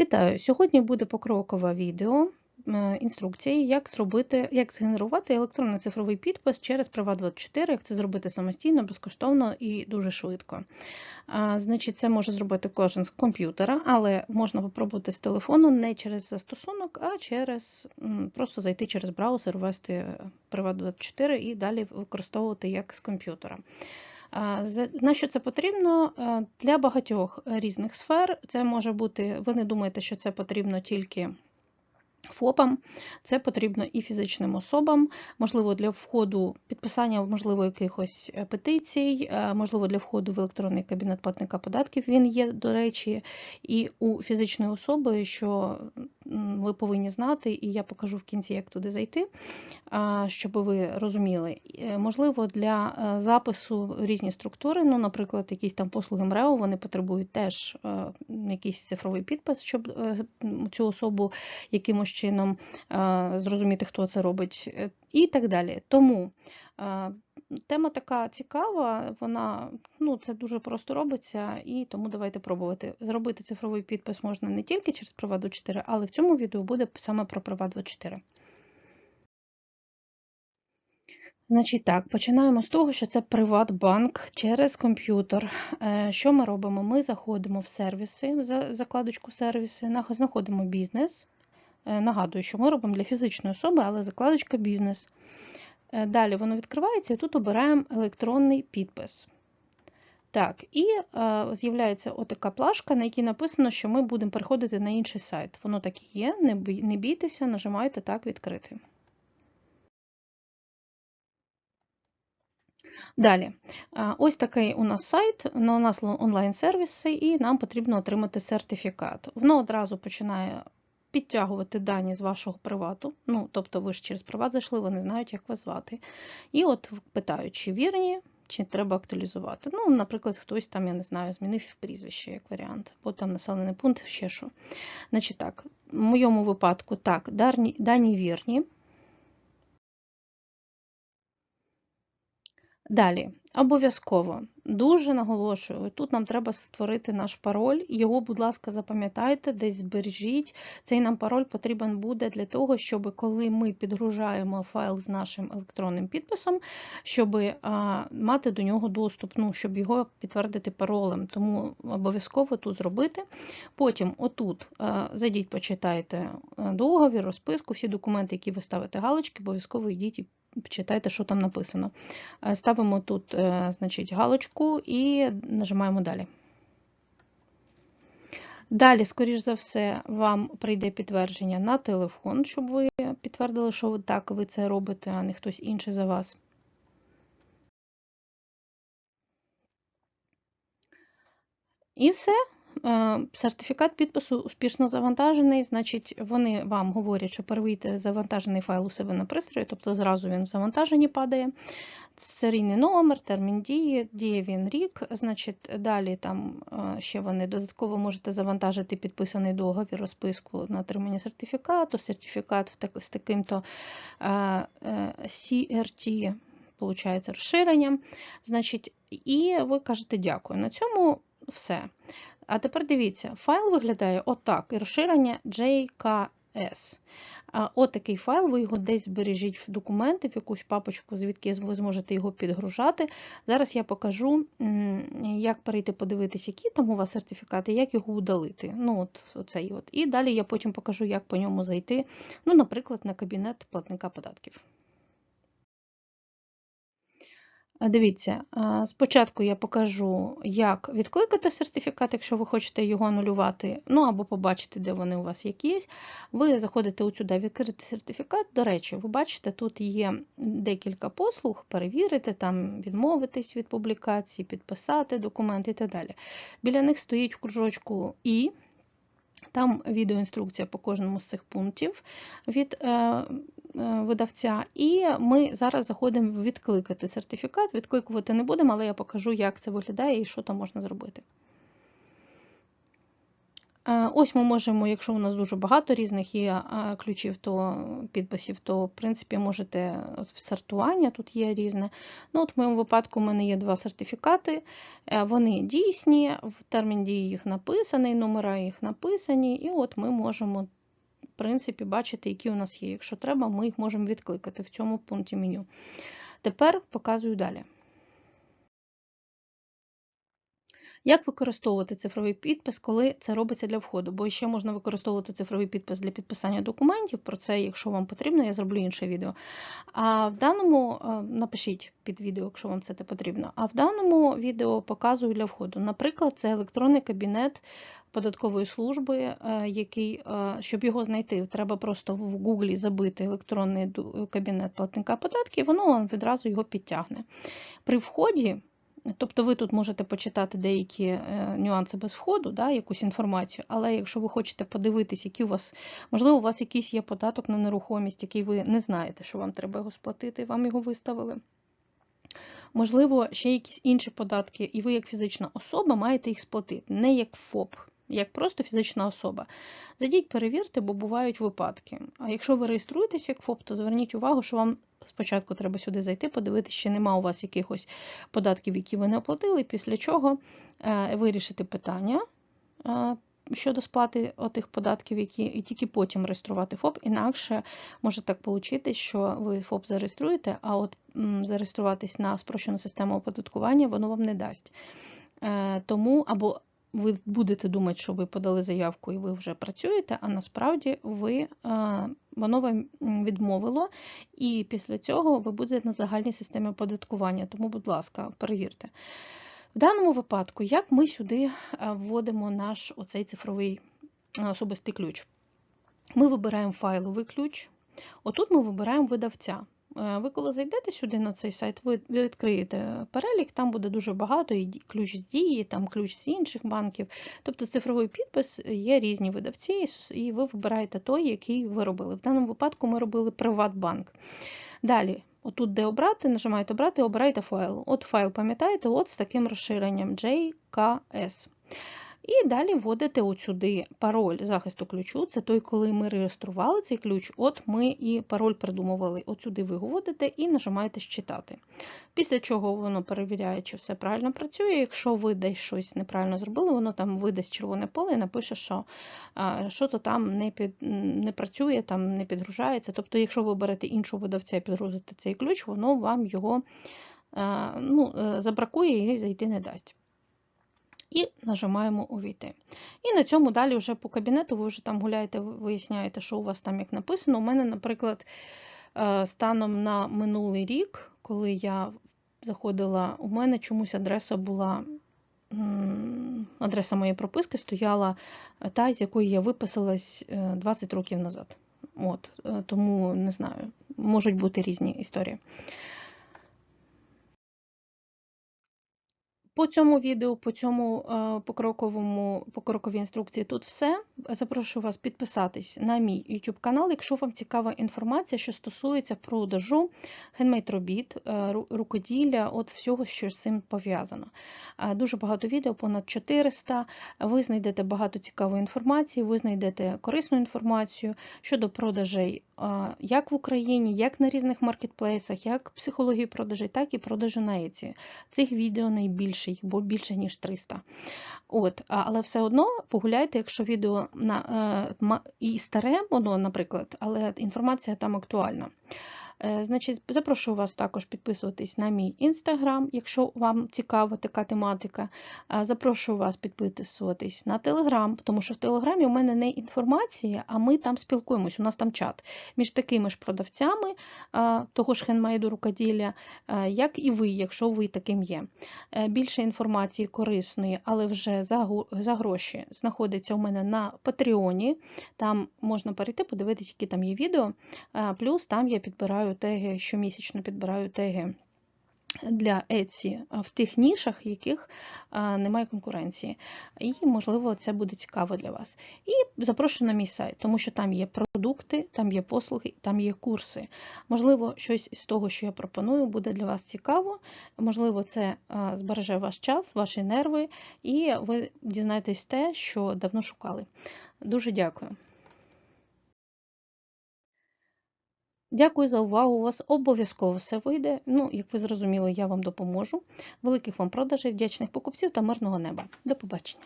Вітаю! Сьогодні буде покрокове відео е, інструкції, як зробити, як згенерувати електронний цифровий підпис через Prava24, як це зробити самостійно, безкоштовно і дуже швидко. Значить, Це може зробити кожен з комп'ютера, але можна попробувати з телефону не через застосунок, а через просто зайти через браузер, ввести Prava24 і далі використовувати як з комп'ютера. На що це потрібно? Для багатьох різних сфер. Це може бути, ви не думаєте, що це потрібно тільки ФОПам, це потрібно і фізичним особам, можливо, для входу підписання, можливо, якихось е, петицій, е, можливо, для входу в електронний кабінет платника податків. Він є, до речі, і у фізичної особи, що ви повинні знати, і я покажу в кінці, як туди зайти, щоб ви розуміли. Е, можливо, для запису різні структури, ну, наприклад, якісь там послуги МРЕО, вони потребують теж якийсь цифровий підпис, щоб цю особу якимось чином зрозуміти, хто це робить, е, і так далі. Тому тема така цікава, вона ну, це дуже просто робиться, і тому давайте пробувати. Зробити цифровий підпис можна не тільки через Prava24, але в цьому відео буде саме про Prava24. Значить так, починаємо з того, що це Приватбанк через комп'ютер. Е, що ми робимо? Ми заходимо в сервіси, в закладочку сервіси, знаходимо бізнес. Е, нагадую, що ми робимо для фізичної особи, але закладочка бізнес. Е, далі воно відкривається і тут обираємо електронний підпис. Так, І е, з'являється отака плашка, на якій написано, що ми будемо переходити на інший сайт. Воно так і є, не, бій, не бійтеся, нажимайте так відкрити. Далі, ось такий у нас сайт, у нас онлайн-сервіси, і нам потрібно отримати сертифікат. Воно одразу починає підтягувати дані з вашого привату. Ну, тобто ви ж через приват зайшли, вони знають, як вас звати. І от питають, чи вірні, чи треба актуалізувати. Ну, Наприклад, хтось там, я не знаю, змінив прізвище як варіант, або там населений пункт, ще що. Значить так, В моєму випадку так, дані, дані вірні. Далі, обов'язково Дуже наголошую, тут нам треба створити наш пароль. Його, будь ласка, запам'ятайте, десь збережіть. Цей нам пароль потрібен буде для того, щоб коли ми підгружаємо файл з нашим електронним підписом, щоб мати до нього доступ, ну, щоб його підтвердити паролем. Тому обов'язково тут зробити. Потім, отут, зайдіть, почитайте договір, розписку, всі документи, які ви ставите галочки, обов'язково йдіть і почитайте, що там написано. Ставимо тут, е, значить, галочку і нажимаємо далі. Далі, скоріш за все, вам прийде підтвердження на телефон, щоб ви підтвердили, що так ви це робите, а не хтось інший за вас. І все. Е, сертифікат підпису успішно завантажений, значить, вони вам говорять, що перевійте завантажений файл у себе на пристрої, тобто зразу він в завантаженні падає. Серійний номер, термін дії, діє він рік. Значить, Далі там е, ще вони додатково можете завантажити підписаний договір, розписку на отримання сертифікату, сертифікат з таким-то е, CRT, виходить, розширенням. Значить, І ви кажете дякую. На цьому все. А тепер дивіться, файл виглядає отак: розширення JKS. От такий файл, ви його десь збережіть в документи, в якусь папочку, звідки ви зможете його підгружати. Зараз я покажу, як перейти подивитися, які там у вас сертифікати, як його удалити. Ну, от, оцей от. І далі я потім покажу, як по ньому зайти, ну, наприклад, на кабінет платника податків. Дивіться, спочатку я покажу, як відкликати сертифікат, якщо ви хочете його анулювати, ну або побачити, де вони у вас якісь. Ви заходите сюди відкрити сертифікат. До речі, ви бачите, тут є декілька послуг, перевірити, там відмовитись від публікації, підписати документ і так далі. Біля них стоїть в кружочку І. Там відеоінструкція по кожному з цих пунктів від е, видавця, і ми зараз заходимо відкликати сертифікат. Відкликувати не будемо, але я покажу, як це виглядає і що там можна зробити. Е, Ось ми можемо, якщо у нас дуже багато різних є е, ключів, то підписів, то в принципі можете сортування тут є різне. Ну, от В моєму випадку у мене є два сертифікати, е, вони дійсні, в термін дії їх написаний, номера їх написані, і от ми можемо принципі, бачити, які у нас є. Якщо треба, ми їх можемо відкликати в цьому пункті меню. Тепер показую далі. Як використовувати цифровий підпис, коли це робиться для входу? Бо ще можна використовувати цифровий підпис для підписання документів. Про це, якщо вам потрібно, я зроблю інше відео. А в даному напишіть під відео, якщо вам це потрібно. А в даному відео показую для входу. Наприклад, це електронний кабінет податкової служби, який, щоб його знайти, треба просто в Гуглі забити електронний кабінет платника податків, воно вам відразу його підтягне. При вході. Тобто ви тут можете почитати деякі е, нюанси без входу, да, якусь інформацію, але якщо ви хочете подивитись, які у вас, можливо, у вас якийсь є податок на нерухомість, який ви не знаєте, що вам треба його сплатити, вам його виставили. Можливо, ще якісь інші податки, і ви, як фізична особа, маєте їх сплатити, не як ФОП, як просто фізична особа. Зайдіть, перевірте, бо бувають випадки. А якщо ви реєструєтесь як ФОП, то зверніть увагу, що вам спочатку треба сюди зайти, подивитися, чи нема у вас якихось податків, які ви не оплатили, після чого е, вирішити питання. Е, щодо сплати отих податків, які і тільки потім реєструвати ФОП, інакше може так вийти, що ви ФОП зареєструєте, а от зареєструватись на спрощену систему оподаткування воно вам не дасть. Е, тому або ви будете думати, що ви подали заявку і ви вже працюєте, а насправді ви, е, воно вам відмовило, і після цього ви будете на загальній системі оподаткування. Тому, будь ласка, перевірте. В даному випадку, як ми сюди е, вводимо наш оцей цифровий е, особистий ключ? Ми вибираємо файловий ключ. Отут ми вибираємо видавця. Е, ви коли зайдете сюди на цей сайт, ви відкриєте перелік, там буде дуже багато, і ключ з дії, там ключ з інших банків. Тобто цифровий підпис є різні видавці, і ви вибираєте той, який ви робили. В даному випадку ми робили Приватбанк. Далі, отут, де обрати, нажимаєте обрати, обирайте файл. От файл, пам'ятаєте, от з таким розширенням JKS. І далі вводите сюди пароль захисту ключу. Це той, коли ми реєстрували цей ключ, от ми і пароль придумували. От сюди ви вводите і нажимаєте «Считати». Після чого воно перевіряє, чи все правильно працює. Якщо ви десь щось неправильно зробили, воно там видасть червоне поле і напише, що що то там не під, не працює, там не підгружається. Тобто, якщо ви берете іншого видавця і підгрузите цей ключ, воно вам його ну, е, забракує і зайти не дасть і нажимаємо Увійти. І на цьому далі вже по кабінету ви вже там гуляєте, виясняєте, що у вас там як написано. У мене, наприклад, е, станом на минулий рік, коли я заходила, у мене чомусь адреса була. Адреса моєї прописки стояла та, з якої я виписалась 20 е, років назад. От, е, Тому не знаю, можуть бути різні історії. По цьому відео, по цьому е, покроковому покроковій інструкції тут все. Запрошую вас підписатись на мій YouTube канал, якщо вам цікава інформація, що стосується продажу хендмейд робіт, е, рукоділля, от всього, що з цим пов'язано. Е, дуже багато відео, понад 400. Ви знайдете багато цікавої інформації, ви знайдете корисну інформацію щодо продажей як в Україні, як на різних маркетплейсах, як психології продажей, так і продажу на Еці. Цих відео найбільше, їх більше, ніж 300. От, Але все одно погуляйте, якщо відео на, е, і старе, воно, наприклад, але інформація там актуальна. Е, значить, Запрошую вас також підписуватись на мій інстаграм, якщо вам цікава така тематика. Е, запрошую вас підписуватись на Телеграм, тому що в Телеграмі у мене не інформація, а ми там спілкуємось, у нас там чат між такими ж продавцями е, того ж хендмейду рукоділля, як і ви, якщо ви таким є. Більше інформації корисної, але вже за гроші знаходиться у мене на Патреоні. Там можна перейти, подивитися, які там є відео. Плюс там я підбираю підбираю теги, щомісячно підбираю теги для Etsy в тих нішах, в яких немає конкуренції. І, можливо, це буде цікаво для вас. І запрошую на мій сайт, тому що там є продукти, там є послуги, там є курси. Можливо, щось із того, що я пропоную, буде для вас цікаво. Можливо, це збереже ваш час, ваші нерви, і ви дізнаєтесь те, що давно шукали. Дуже дякую. Дякую за увагу. У вас обов'язково все вийде. Ну, як ви зрозуміли, я вам допоможу. Великих вам продажей, вдячних покупців та мирного неба. До побачення.